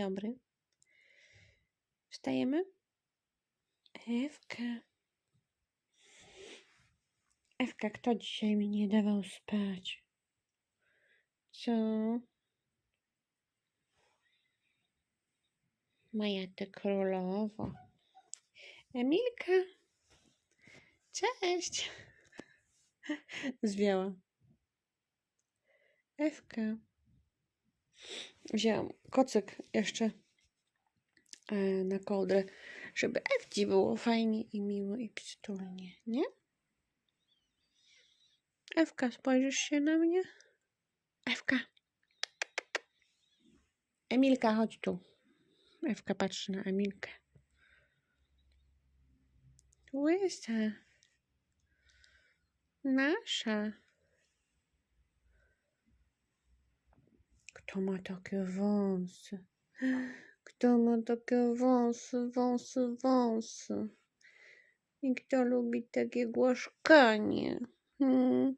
Dobry. Wstajemy? Ewka. Ewka, kto dzisiaj mi nie dawał spać? Co? Moja ty królowo. Emilka. Cześć. Zwiała. Ewka. Wzięłam kocyk jeszcze e, na kołdrę, żeby Ewci było fajnie i miło i przytulnie, nie? Ewka, spojrzysz się na mnie? Ewka. Emilka, chodź tu. Ewka patrzy na Emilkę. Łysa. Nasza. Kto ma takie wąsy? Kto ma takie wąsy, wąsy, wąsy? I kto lubi takie głaskanie? Hmm.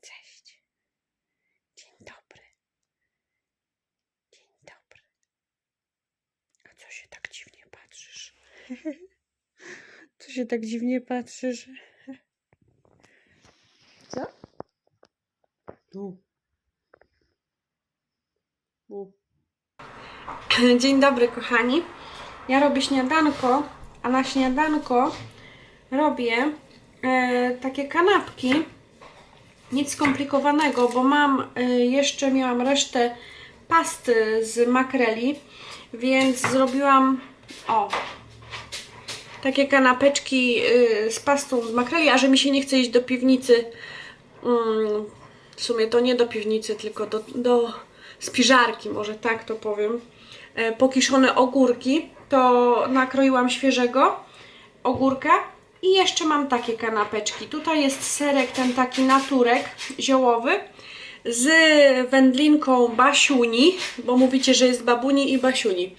Cześć. Dzień dobry. Dzień dobry. A co się tak dziwnie patrzysz? Co się tak dziwnie patrzysz? Co? Tu. Dzień dobry, kochani. Ja robię śniadanko, a na śniadanko robię e, takie kanapki. Nic skomplikowanego, bo mam e, jeszcze miałam resztę pasty z makreli, więc zrobiłam o takie kanapeczki y, z pastą z makreli, a że mi się nie chce iść do piwnicy, mm, w sumie to nie do piwnicy, tylko do, do spiżarki, może tak to powiem, e, pokiszone ogórki, to nakroiłam świeżego ogórka i jeszcze mam takie kanapeczki. Tutaj jest serek, ten taki naturek ziołowy z wędlinką basiuni, bo mówicie, że jest babuni i basiuni.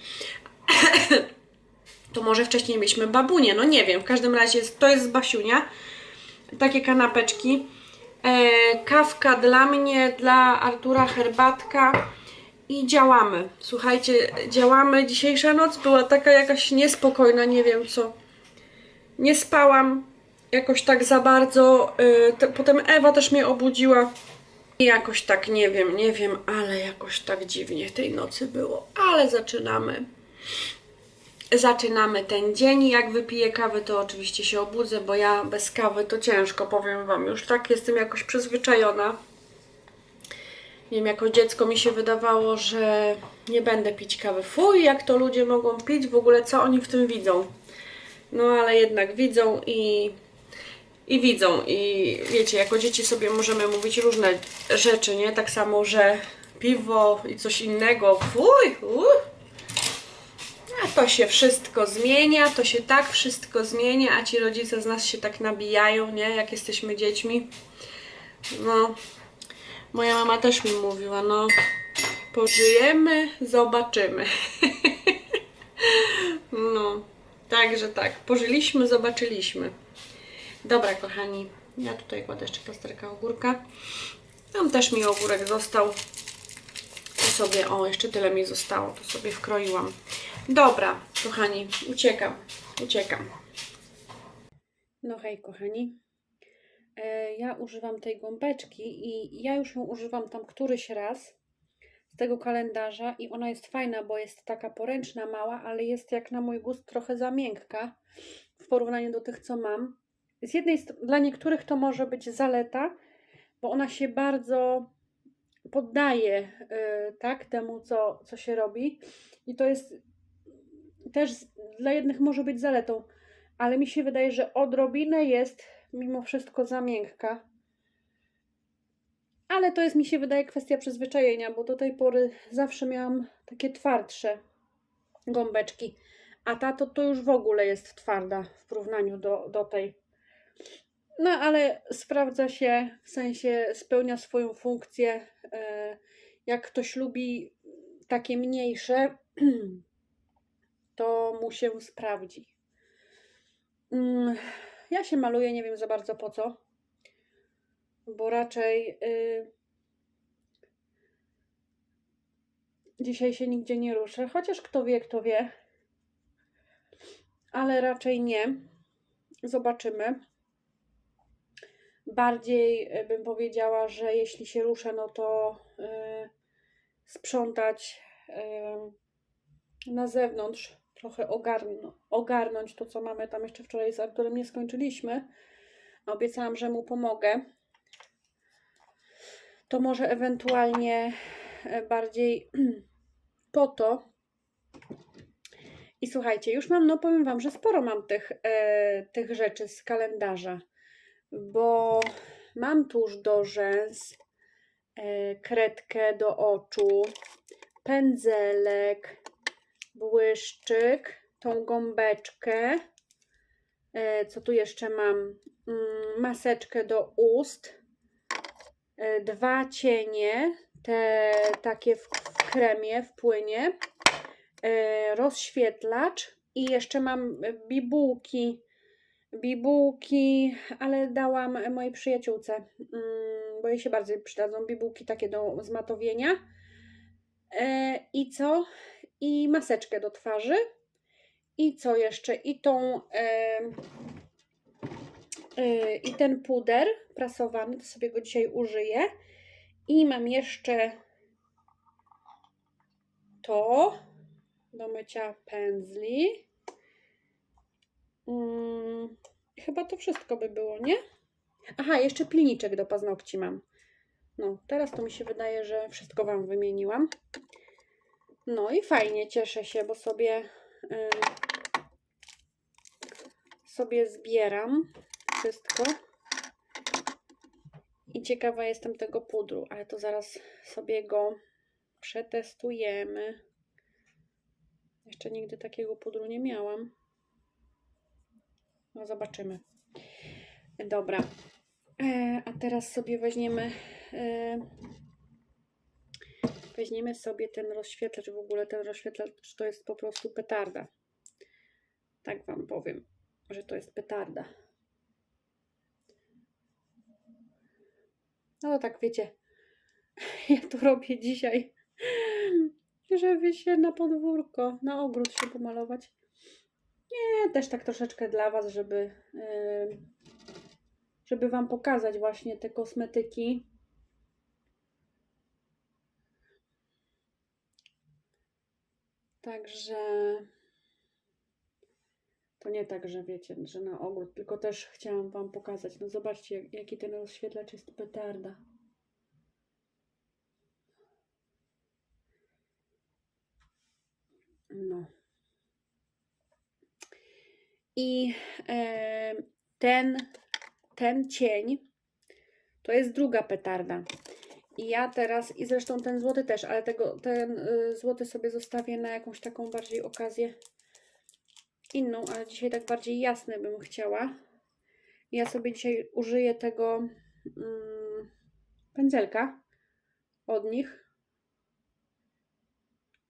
to może wcześniej mieliśmy babunię, no nie wiem, w każdym razie to jest Basiunia. Takie kanapeczki. E, kawka dla mnie, dla Artura herbatka i działamy. Słuchajcie, działamy. Dzisiejsza noc była taka jakaś niespokojna, nie wiem co. Nie spałam jakoś tak za bardzo. E, te, potem Ewa też mnie obudziła. I jakoś tak, nie wiem, nie wiem, ale jakoś tak dziwnie tej nocy było. Ale zaczynamy zaczynamy ten dzień. Jak wypiję kawę, to oczywiście się obudzę, bo ja bez kawy to ciężko, powiem Wam. Już tak jestem jakoś przyzwyczajona. Nie wiem, jako dziecko mi się wydawało, że nie będę pić kawy. Fuj, jak to ludzie mogą pić, w ogóle co oni w tym widzą. No ale jednak widzą i, i widzą. I wiecie, jako dzieci sobie możemy mówić różne rzeczy, nie? Tak samo, że piwo i coś innego. Fuj, uh, to się wszystko zmienia, to się tak wszystko zmienia, a ci rodzice z nas się tak nabijają, nie? Jak jesteśmy dziećmi. No, moja mama też mi mówiła, no, pożyjemy, zobaczymy. no, także tak, pożyliśmy, zobaczyliśmy. Dobra, kochani, ja tutaj kładę jeszcze plasterka ogórka. Tam też mi ogórek został. Sobie, o, jeszcze tyle mi zostało, to sobie wkroiłam. Dobra, kochani, uciekam, uciekam. No hej, kochani. E, ja używam tej gąbeczki i ja już ją używam tam któryś raz z tego kalendarza i ona jest fajna, bo jest taka poręczna, mała, ale jest jak na mój gust trochę za miękka w porównaniu do tych, co mam. Z jednej strony, dla niektórych to może być zaleta, bo ona się bardzo poddaje y, tak temu, co, co się robi i to jest też dla jednych może być zaletą, ale mi się wydaje, że odrobinę jest mimo wszystko za miękka. Ale to jest, mi się wydaje, kwestia przyzwyczajenia, bo do tej pory zawsze miałam takie twardsze gąbeczki, a ta to, już w ogóle jest twarda w porównaniu do, do tej. No, ale sprawdza się, w sensie spełnia swoją funkcję. E, jak ktoś lubi takie mniejsze, to mu się sprawdzi. Mm, ja się maluję, nie wiem za bardzo po co, bo raczej yy, dzisiaj się nigdzie nie ruszę. Chociaż kto wie, kto wie. Ale raczej nie. Zobaczymy. Bardziej e, bym powiedziała, że jeśli się ruszę, no to e, sprzątać e, na zewnątrz, trochę ogarn- ogarnąć to, co mamy tam jeszcze wczoraj z Arturem nie skończyliśmy. Obiecałam, że mu pomogę. To może ewentualnie bardziej po to. I słuchajcie, już mam, no powiem Wam, że sporo mam tych, e, tych rzeczy z kalendarza, bo mam tuż do rzęs, e, kredkę do oczu, pędzelek, błyszczyk, tą gąbeczkę. E, co tu jeszcze mam? Mm, maseczkę do ust, e, dwa cienie, te takie w, kremie, w płynie, rozświetlacz i jeszcze mam bibułki. Bibułki, ale dałam mojej przyjaciółce, mm, bo jej się bardziej przydadzą. Bibułki takie do zmatowienia. E, I co? I maseczkę do twarzy. I co jeszcze? I tą. E, e, I ten puder prasowany, to sobie go dzisiaj użyję. I mam jeszcze to do mycia pędzli. Mm, chyba to wszystko by było, nie? Aha, jeszcze pilniczek do paznokci mam. No, teraz to mi się wydaje, że wszystko Wam wymieniłam. No i fajnie, cieszę się, bo sobie ym, sobie zbieram wszystko. I ciekawa jestem tego pudru, ale to zaraz sobie go przetestujemy. Jeszcze nigdy takiego pudru nie miałam. No zobaczymy. Dobra. E, a teraz sobie weźmiemy e, weźmiemy sobie ten rozświetlacz. W ogóle ten rozświetlacz to jest po prostu petarda. Tak Wam powiem, że to jest petarda. No tak wiecie, ja to robię dzisiaj, żeby się na podwórko, na ogród się pomalować. Nie, też tak troszeczkę dla Was, żeby, żeby Wam pokazać właśnie te kosmetyki. Także to nie tak, że wiecie, że na ogród, tylko też chciałam Wam pokazać. No zobaczcie, jak, jaki ten rozświetlacz jest petarda. No. I e, ten, ten cień to jest druga petarda. I ja teraz, i zresztą ten złoty też, ale tego, ten y, złoty sobie zostawię na jakąś taką bardziej okazję inną, ale dzisiaj tak bardziej jasny bym chciała. Ja sobie dzisiaj użyję tego mm, pędzelka od nich,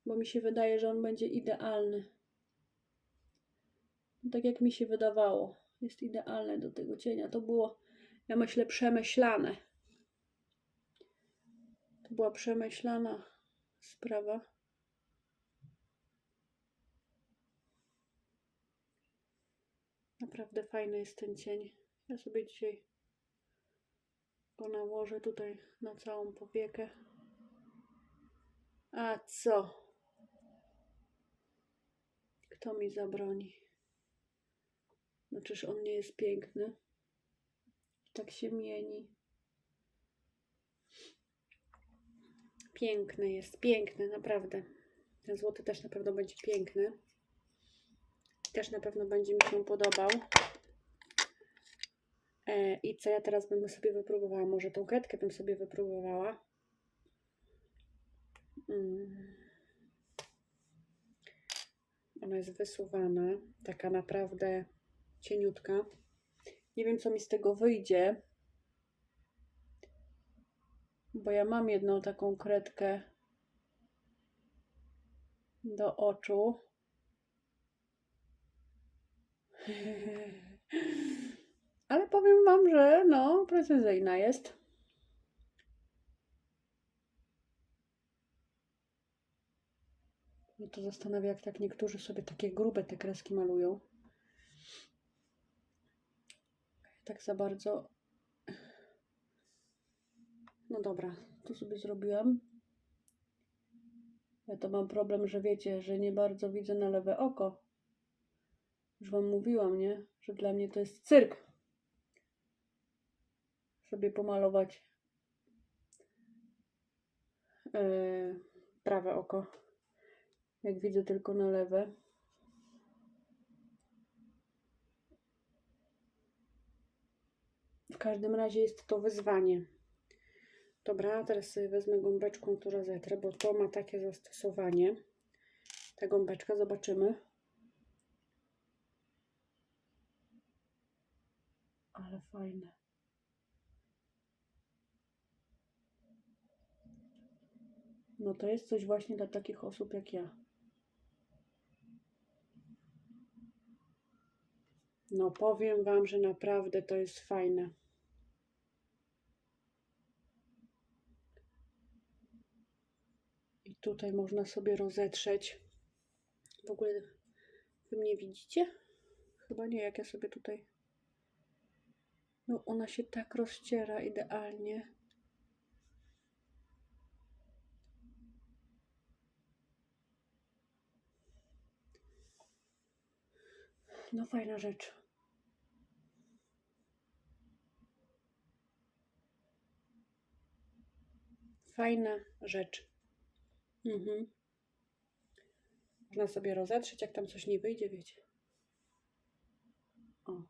bo mi się wydaje, że on będzie idealny. Tak jak mi się wydawało, jest idealny do tego cienia. To było, ja myślę, przemyślane. To była przemyślana sprawa. Naprawdę fajny jest ten cień. Ja sobie dzisiaj go nałożę tutaj na całą powiekę. A co? Kto mi zabroni? No czyż on nie jest piękny? Tak się mieni. Piękny jest, piękny, naprawdę. Ten złoty też na pewno będzie piękny. Też na pewno będzie mi się podobał. E, I co ja teraz bym sobie wypróbowała? Może tą kredkę bym sobie wypróbowała. Mm. Ona jest wysuwana, taka naprawdę cieniutka. Nie wiem, co mi z tego wyjdzie, bo ja mam jedną taką kredkę do oczu. Ale powiem Wam, że no, precyzyjna jest. Mnie to zastanawia, jak tak niektórzy sobie takie grube te kreski malują. Tak za bardzo. No dobra, tu sobie zrobiłam. Ja to mam problem, że wiecie, że nie bardzo widzę na lewe oko. Już wam mówiłam, nie? Że dla mnie to jest cyrk. Sobie pomalować yy, prawe oko. Jak widzę tylko na lewe. Każdym razie jest to wyzwanie. Dobra, teraz sobie wezmę gąbeczką tu rozetrę, bo to ma takie zastosowanie. Ta gąbeczka, zobaczymy. Ale fajne. No to jest coś właśnie dla takich osób jak ja. No powiem Wam, że naprawdę to jest fajne. Tutaj można sobie rozetrzeć. W ogóle Wy mnie widzicie? Chyba nie, jak ja sobie tutaj... No ona się tak rozciera idealnie. No fajna rzecz. Fajna rzecz. Mhm. Można sobie rozetrzeć, jak tam coś nie wyjdzie, wiecie. O.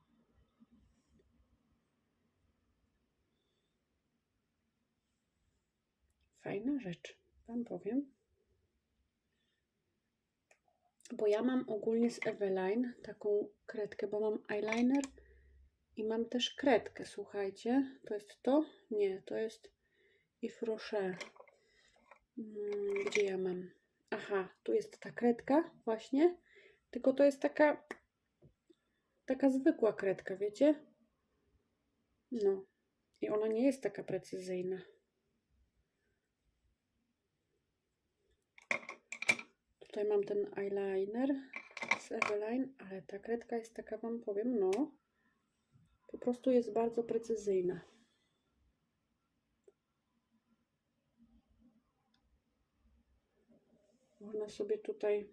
Fajna rzecz, wam powiem. Bo ja mam ogólnie z Eveline taką kredkę, bo mam eyeliner i mam też kredkę, słuchajcie. To jest to? Nie, to jest Yves Rocher. Mm, Gdzie ja mam? Aha, tu jest ta kredka właśnie, tylko to jest taka taka zwykła kredka, wiecie? No. I ona nie jest taka precyzyjna. Tutaj mam ten eyeliner z Eveline, ale ta kredka jest taka, wam powiem, no, po prostu jest bardzo precyzyjna. Można sobie tutaj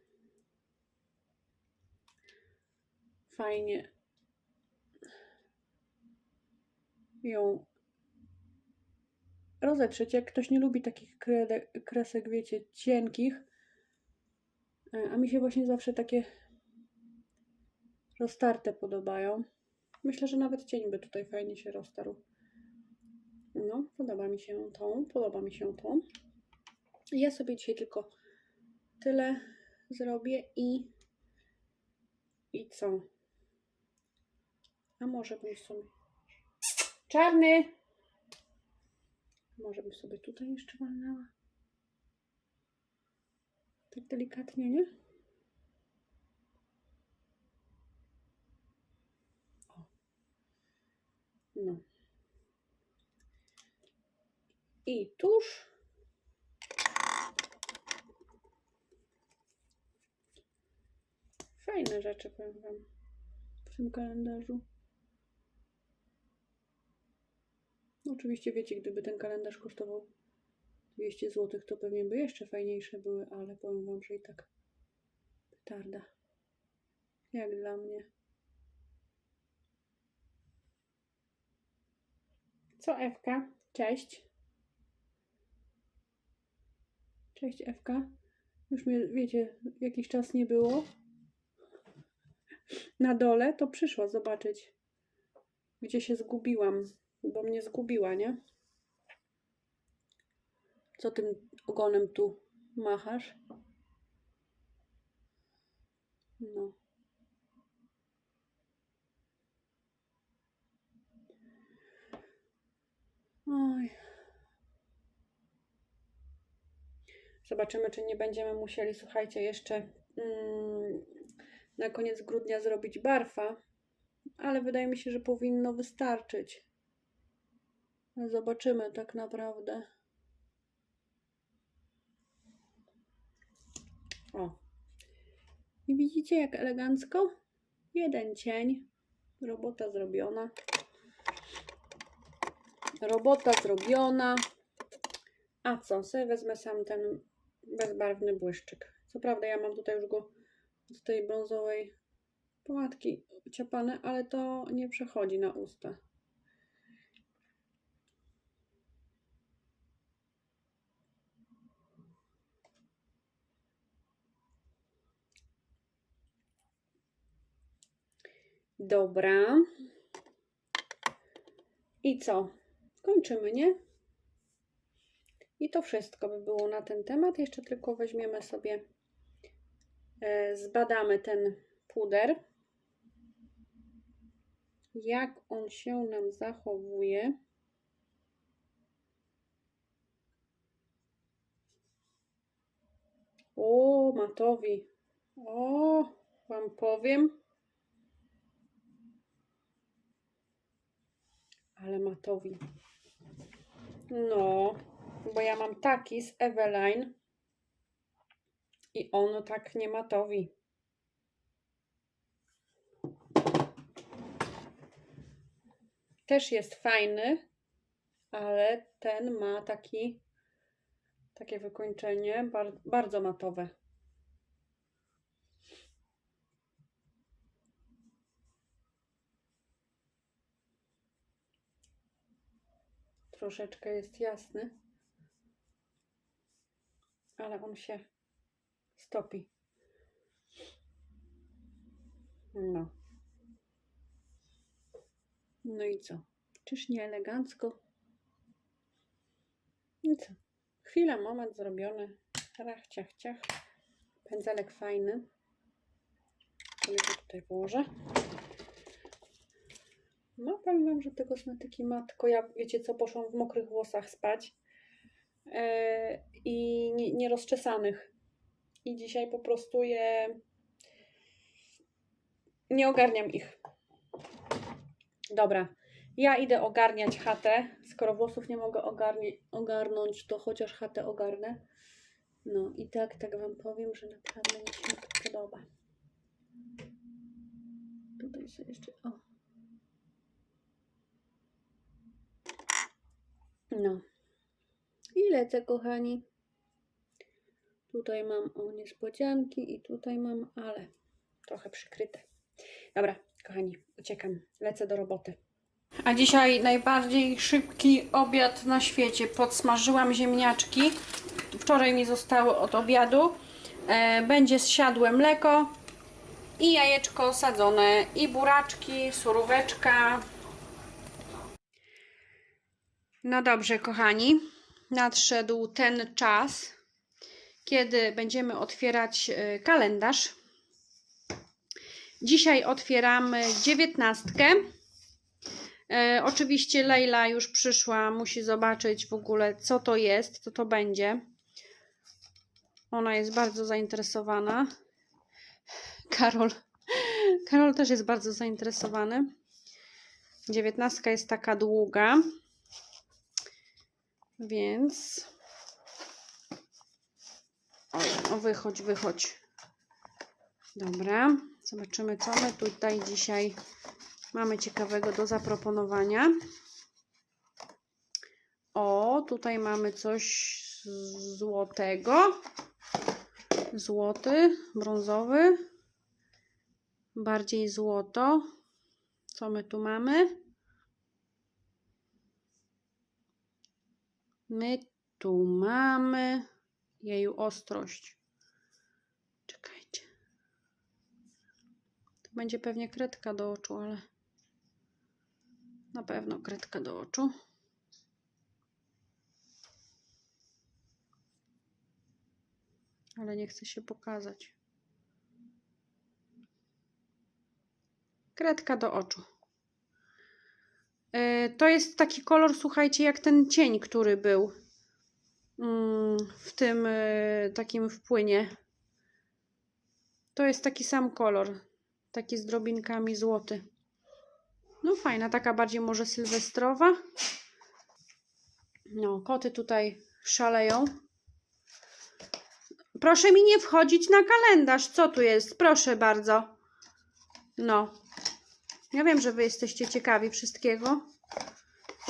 fajnie ją rozetrzeć. Jak ktoś nie lubi takich kresek, wiecie, cienkich, e, a mi się właśnie zawsze takie roztarte podobają. Myślę, że nawet cień by tutaj fajnie się roztarł. No, podoba mi się tą, podoba mi się tą. Ja sobie dzisiaj tylko tyle zrobię i i co? A może bym sobie czarny może bym sobie tutaj jeszcze walnęła tak delikatnie, nie? O. No. I tuż Fajne rzeczy, powiem Wam, w tym kalendarzu. Oczywiście wiecie, gdyby ten kalendarz kosztował 200 zł, to pewnie by jeszcze fajniejsze były, ale powiem Wam, że i tak petarda. Jak dla mnie. Co Ewka? Cześć. Cześć Ewka. Już mnie, wiecie, jakiś czas nie było na dole, to przyszła zobaczyć, gdzie się zgubiłam, bo mnie zgubiła, nie? Co tym ogonem tu machasz? No. Oj. Zobaczymy, czy nie będziemy musieli, słuchajcie, jeszcze mm, na koniec grudnia zrobić barfa, ale wydaje mi się, że powinno wystarczyć. Zobaczymy tak naprawdę. O, I widzicie, jak elegancko? Jeden cień. Robota zrobiona. Robota zrobiona. A co? Sobie wezmę sam ten bezbarwny błyszczyk. Co prawda ja mam tutaj już go z tej brązowej pomadki ciapane, ale to nie przechodzi na usta. Dobra. I co? Kończymy, nie? I to wszystko by było na ten temat. Jeszcze tylko weźmiemy sobie, zbadamy ten puder. Jak on się nam zachowuje. O, matowi. O, wam powiem. Ale matowi. No, bo ja mam taki z Eveline i on tak nie matowi. Też jest fajny, ale ten ma taki takie wykończenie bar bardzo matowe. Troszeczkę jest jasny, ale on się stopi. No. No i co? Czyż nie elegancko? I co? Chwila, moment zrobiony. Rach, ciach, ciach. Pędzelek fajny. Sobie go tutaj położę. No, powiem Wam, że te kosmetyki matko, ja wiecie co, poszłam w mokrych włosach spać yy, i nie, nierozczesanych. I dzisiaj po prostu je nie ogarniam ich. Dobra, ja idę ogarniać chatę. Skoro włosów nie mogę ogarnąć, to chociaż chatę ogarnę. No i tak, tak Wam powiem, że naprawdę mi się to podoba. Tutaj sobie jeszcze, o. No. I lecę, kochani. Tutaj mam o niespodzianki i tutaj mam, ale trochę przykryte. Dobra, kochani, uciekam. Lecę do roboty. A dzisiaj najbardziej szybki obiad na świecie. Podsmażyłam ziemniaczki. Wczoraj mi zostały od obiadu. E, będzie zsiadłe mleko i jajeczko sadzone i buraczki, suróweczka. No dobrze, kochani. Nadszedł ten czas, kiedy będziemy otwierać e, kalendarz. Dzisiaj otwieramy dziewiętnastkę. E, oczywiście Leila już przyszła, musi zobaczyć w ogóle, co to jest, co to będzie. Ona jest bardzo zainteresowana. Karol, Karol też jest bardzo zainteresowany. Dziewiętnastka jest taka długa, więc. Oj, no wychodź, wychodź. Dobra, zobaczymy, co my tutaj dzisiaj mamy ciekawego do zaproponowania. O, tutaj mamy coś złotego. Złoty, brązowy. Bardziej złoto. Co my tu mamy? My tu mamy jeju ostrość. Czekajcie. To będzie pewnie kredka do oczu, ale na pewno kredka do oczu. Ale nie chce się pokazać. Kredka do oczu. Yy, To jest taki kolor, słuchajcie, jak ten cień, który był w tym yy, takim wpłynie. To jest taki sam kolor. Taki z drobinkami złoty. No fajna, taka bardziej może sylwestrowa. No, koty tutaj szaleją. Proszę mi nie wchodzić na kalendarz. Co tu jest? Proszę bardzo. No. Ja wiem, że wy jesteście ciekawi wszystkiego.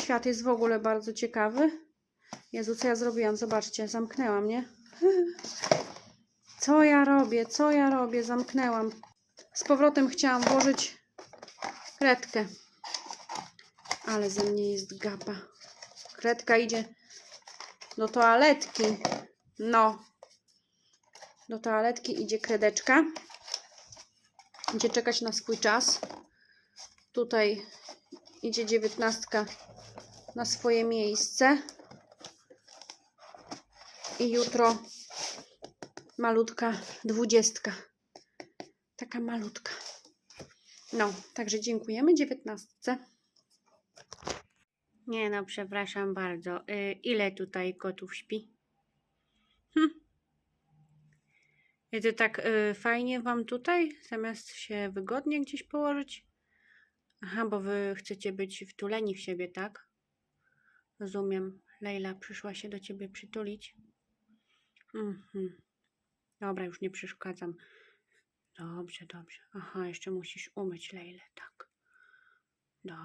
Świat jest w ogóle bardzo ciekawy. Jezu, co ja zrobiłam? Zobaczcie, zamknęłam, nie? Co ja robię? Co ja robię? Zamknęłam. Z powrotem chciałam włożyć kredkę. Ale ze mnie jest gapa. Kredka idzie do toaletki. No. Do toaletki idzie kredeczka. Idzie czekać na swój czas. Tutaj idzie dziewiętnastka na swoje miejsce. I jutro malutka dwudziestka. Taka malutka. No, także dziękujemy dziewiętnastce. Nie no, przepraszam bardzo. Y, ile tutaj kotów śpi? Hm. I to tak y, fajnie wam tutaj, zamiast się wygodnie gdzieś położyć? Aha, bo wy chcecie być wtuleni w siebie, tak? Rozumiem. Lejla przyszła się do ciebie przytulić. Mhm. Dobra, już nie przeszkadzam. Dobrze, dobrze. Aha, jeszcze musisz umyć Lejlę, tak. Dobrze.